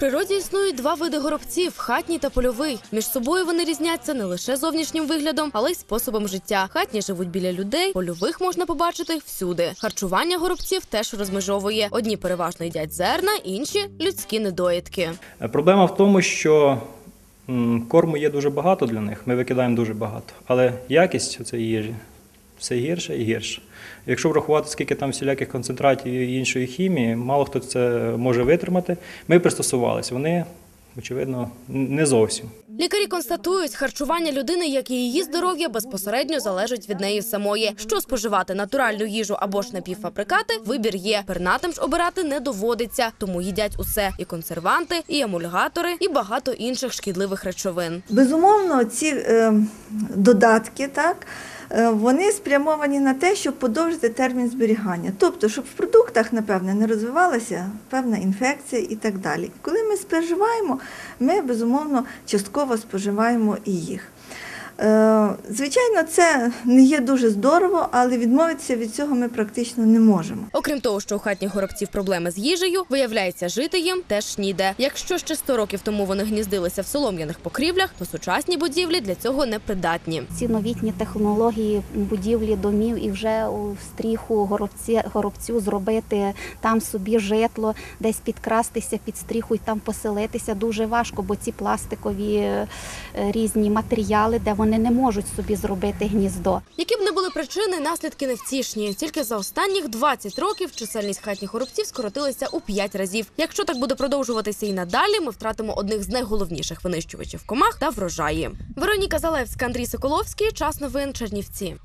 природі існують два види горобців хатній та польовий. Між собою вони різняться не лише зовнішнім виглядом, але й способом життя. Хатні живуть біля людей, польових можна побачити всюди. Харчування горобців теж розмежовує. Одні переважно їдять зерна, інші людські недоїдки. Е, Проблема в тому, що корму є дуже багато для них, ми викидаємо дуже багато, але якість цієї їжі все гірше і гірше. Якщо врахувати, скільки там всіляких концентратів і іншої хімії, мало хто це може витримати. Ми пристосувалися, вони, очевидно, не зовсім. Лікарі констатують, харчування людини, як і її здоров'я, безпосередньо залежить від неї самої. Що споживати натуральну їжу або ж напівфабрикати, вибір є. Пернатим ж обирати не доводиться, тому їдять усе: і консерванти, і емульгатори, і багато інших шкідливих речовин. Безумовно, ці е, додатки, так, вони спрямовані на те, щоб подовжити термін зберігання. Тобто, щоб в продуктах, напевне, не розвивалася певна інфекція і так далі. Коли ми споживаємо, ми безумовно частково споживаємо і їх. Е, Звичайно, це не є дуже здорово, але відмовитися від цього ми практично не можемо. Окрім того, що у хатніх горобців проблеми з їжею, виявляється, жити їм теж ніде. Якщо ще 100 років тому вони гніздилися в солом'яних покрівлях, то сучасні будівлі для цього не придатні. ці новітні технології будівлі домів і вже у стріху горобці, горобцю зробити там собі житло, десь підкрастися під стріху і там поселитися дуже важко, бо ці пластикові е, різні матеріали, де вони не можуть собі зробити гніздо. Які б не були причини, наслідки невтішні. Тільки за останніх 20 років чисельність хатніх горобців скоротилася у 5 разів. Якщо так буде продовжуватися і надалі, ми втратимо одних з найголовніших винищувачів комах та врожаї. Вероніка Залевська, Андрій Соколовський. Час новин Чернівці.